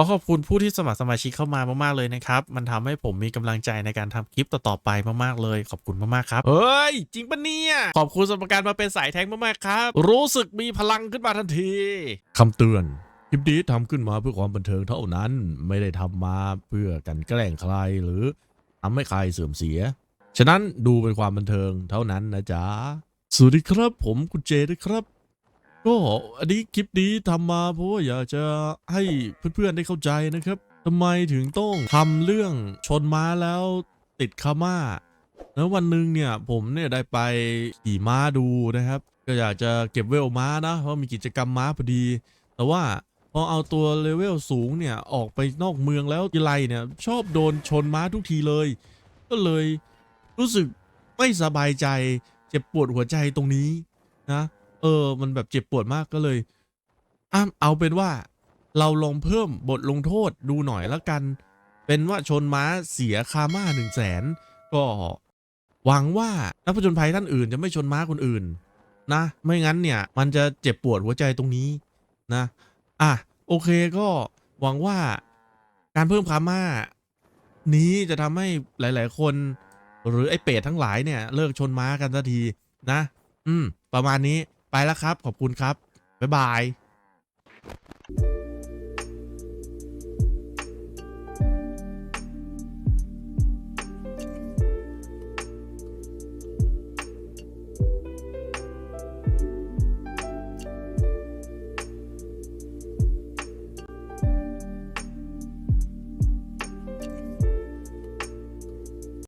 ขอขอบคุณผู้ที่สมัครสมาชิกเข้ามามากๆเลยนะครับ มันทำให้ผมมีกำลังใจในการทำคลิปต่อๆไปมากๆเลย ขอบคุณมากๆครับ เฮ้ย จริงปะเนี่ย ขอบคุณสำหรับการมาเป็นสายแทงมากๆครับ รู้สึกมีพลังขึ้นมาทันทีคำเตือน คลิปนี้ทำขึ้นมาเพื่อความบันเทิงเท่านั้น ไม่ได้ทำมาเพื่อกลันแกล้งใครหรือทำให้ใครเสื่อมเสีย ฉะนั้นดูเป็นความบันเทิงเท่านั้นนะจ๊ะ สวัสดีครับ ผมคุณเจนะครับ ก็อันนี้คลิปนี้ทำมาเพราะว่าอยากจะให้เพื่อนๆได้เข้าใจนะครับทำไมถึงต้องทำเรื่องชนม้าแล้วติดคาม่าแล้ววันหนึ่งเนี่ยผมเนี่ยได้ไปขี่ม้าดูนะครับ ก็อยากจะเก็บเวลม้านะเพราะมีกิจกรรมม้าพอดี แต่ว่าพอเอาตัวเลเวลสูงเนี่ยออกไปนอกเมืองแล้วทีไรเนี่ยชอบโดนชนม้าทุกทีเลย ก็เลยรู้สึกไม่สบายใจเจ็บปวดหัวใจตรงนี้นะ เออ มันแบบเจ็บปวดมากก็เลยอะเอาเป็นว่า เราลองเพิ่มบทลงโทษดูหน่อยแล้วกัน เป็นว่าชนม้าเสียคาม่าหนึ่งแสนก็หวังว่านักผจญภัยท่านอื่นจะไม่ชนม้าคนอื่น นะ ไม่งั้นเนี่ย มันจะเจ็บปวดหัวใจตรงนี้นะ อะ โอเคก็หวังว่าการเพิ่มคาม่า นี้จะทำให้หลาย ๆ คน หรือไอ้เป็ดทั้งหลายเนี่ย เลิกชนม้ากันสักทีนะ อืม ประมาณนี้ ไปแล้วครับ ขอบคุณครับ บ๊ายบาย